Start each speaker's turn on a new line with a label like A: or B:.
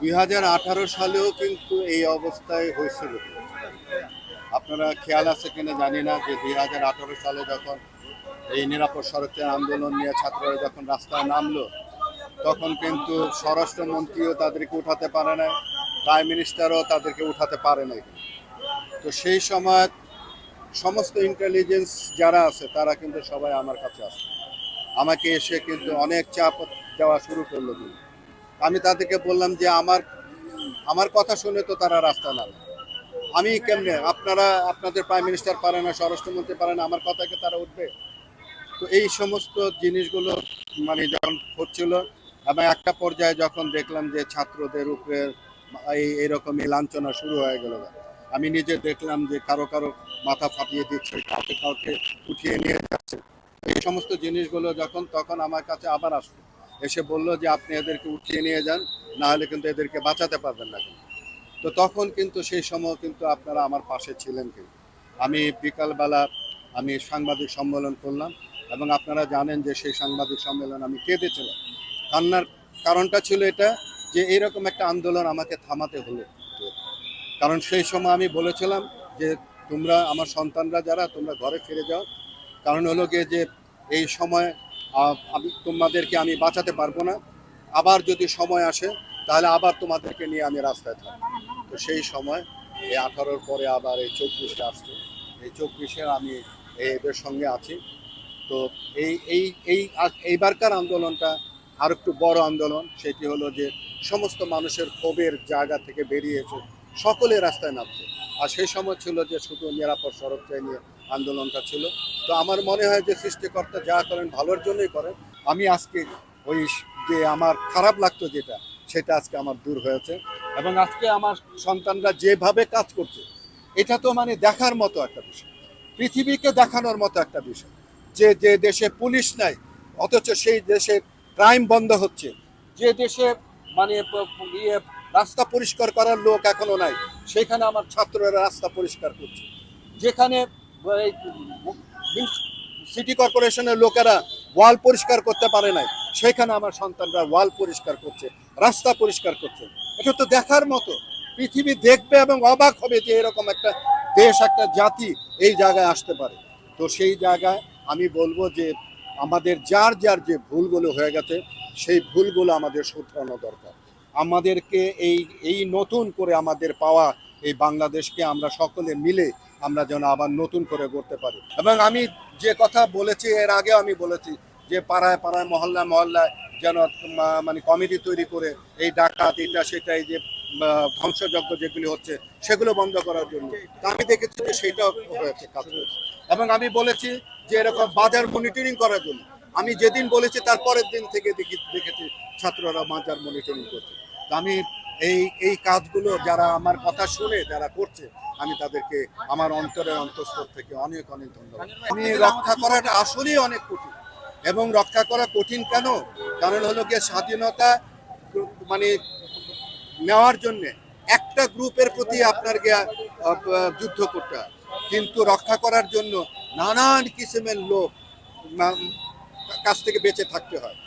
A: দুই হাজার আঠারো সালেও কিন্তু এই অবস্থায় হয়েছিল। আপনারা খেয়াল আছে কিনা জানি না যে দুই হাজার আঠারো সালে যখন এই নিরাপদ সড়কের আন্দোলন নিয়ে ছাত্ররা যখন রাস্তায় নামলো, তখন কিন্তু স্বরাষ্ট্রমন্ত্রীও তাদেরকে উঠাতে পারে না প্রাইম মিনিস্টারও তাদেরকে উঠাতে পারে না তো সেই সময় সমস্ত ইন্টেলিজেন্স যারা আছে, তারা কিন্তু সবাই আমার কাছে আসে। আমাকে এসে কিন্তু অনেক চাপ দেওয়া শুরু করল। কিন্তু আমি তাদেরকে বললাম যে আমার আমার কথা শুনে তো তারা রাস্তা নামে। আমি কেমনে? আপনারা, আপনাদের প্রাইম মিনিস্টার পারে না, স্বরাষ্ট্রমন্ত্রী পারে না, আমার কথাকে তারা উঠবে? তো এই সমস্ত জিনিসগুলো মানে যখন হচ্ছিল, এবং একটা পর্যায়ে যখন দেখলাম যে ছাত্রদের উপরে এই এইরকমই লাঞ্ছনা শুরু হয়ে গেল। আমি নিজে দেখলাম যে কারও কারও মাথা ফাটিয়ে দিচ্ছে, কাউকে কাউকে উঠিয়ে নিয়ে যাচ্ছে। এই সমস্ত জিনিসগুলো যখন, তখন আমার কাছে আবার আসলো। এসে বলল যে আপনি এদেরকে উঠিয়ে নিয়ে যান না হলে কিন্তু এদেরকে বাঁচাতে পারবেন না কিন্তু। তো তখন কিন্তু সেই সময় কিন্তু আপনারা আমার পাশে ছিলেন কিন্তু। আমি বিকালবেলা আমি সাংবাদিক সম্মেলন করলাম এবং আপনারা জানেন যে সেই সাংবাদিক সম্মেলন আমি কেঁদেছিলাম। কান্নার কারণটা ছিল এটা যে এরকম একটা আন্দোলন আমাকে থামাতে হলো। কারণ সেই সময় আমি বলেছিলাম যে তোমরা আমার সন্তানরা যারা, তোমরা ঘরে ফিরে যাও। কারণ হলো গিয়ে যে এই সময় আমি তোমাদেরকে আমি বাঁচাতে পারব না। আবার যদি সময় আসে, তাহলে আবার তোমাদেরকে নিয়ে আমি রাস্তায় থাকব। তো সেই সময়, এই আঠারোর পরে আবার এই চব্বিশে আসছে। এই চব্বিশে আমি এদের সঙ্গে আছি। তো এই এই এই এইবারকার আন্দোলনটা আর একটু বড় আন্দোলন। সেটি হলো যে, সমস্ত মানুষের ক্ষোভের জায়গা থেকে বেরিয়ে এসে সকলে রাস্তায় নামছে। আর সেই সময় ছিল যে, শুধু নিরাপদ সড়ক নিয়ে আন্দোলনটা ছিল। তো আমার মনে হয় যে সৃষ্টিকর্তা যা করেন ভালোর জন্যই করেন। আমি আজকে ওই যে আমার খারাপ লাগতো যেটা, সেটা আজকে আমার দূর হয়েছে এবং আজকে আমার সন্তানরা যেভাবে কাজ করছে, এটা তো মানে দেখার মতো একটা বিষয়। পৃথিবীকে দেখানোর মতো একটা বিষয়। যে যে দেশে পুলিশ নাই, অথচ সেই দেশে ক্রাইম বন্ধ হচ্ছে। যে দেশে মানে ইয়ে রাস্তা পরিষ্কার করার লোক এখনও নাই, সেখানে আমার ছাত্ররা রাস্তা পরিষ্কার করছে। যেখানে সিটি কর্পোরেশনের লোকেরা ওয়াল পরিষ্কার করতে পারে নাই। সেখানে আমার সন্তানরা ওয়াল পরিষ্কার করছে, রাস্তা পরিষ্কার করছে। এটা তো দেখার মতো। পৃথিবী দেখবে এবং অবাক হবে যে এরকম একটা দেশ, একটা জাতি এই জায়গায় আসতে পারে। তো সেই জায়গায় আমি বলব যে আমাদের যার যার যে ভুলগুলো হয়ে গেছে, সেই ভুলগুলো আমাদের শুধরানো দরকার। আমাদেরকে এই এই নতুন করে আমাদের পাওয়া এই বাংলাদেশকে আমরা সকলে মিলে আমরা যেন আবার নতুন করে করতে পারি। এবং আমি যে কথা বলেছি, এর আগে আমি বলেছি যে পাড়ায় পাড়ায়, মহল্লায় মহল্লায় যেন মানে কমিটি তৈরি করে এই ডাকাত, এটা সেটা এই যে ধ্বংসযজ্ঞ যেগুলি হচ্ছে, সেগুলো বন্ধ করার জন্য। আমি দেখেছি যে সেটাও হয়েছে কাজ হয়েছে এবং আমি বলেছি যে এরকম বাজার মনিটরিং করার জন্য। আমি যেদিন বলেছি, তার পরের দিন থেকে দেখি, দেখেছি ছাত্ররা বাজার মনিটরিং করছে। আমি এই এই কাজগুলো যারা আমার কথা শুনে, যারা করছে আমি তাদেরকে আমার অন্তরের অন্তঃস্থল থেকে অনেক অনেক ধন্যবাদ। আমি রক্ষা করাটা আসলেই অনেক কঠিন। এবং রক্ষা করা কঠিন কেন? কারণ হলো গিয়ে স্বাধীনতা মানে নেওয়ার জন্য একটা গ্রুপের প্রতি আপনার গিয়া যুদ্ধ করতে হয়। কিন্তু রক্ষা করার জন্য নানান কিসিমের লোক কাছ থেকে বেঁচে থাকতে হয়।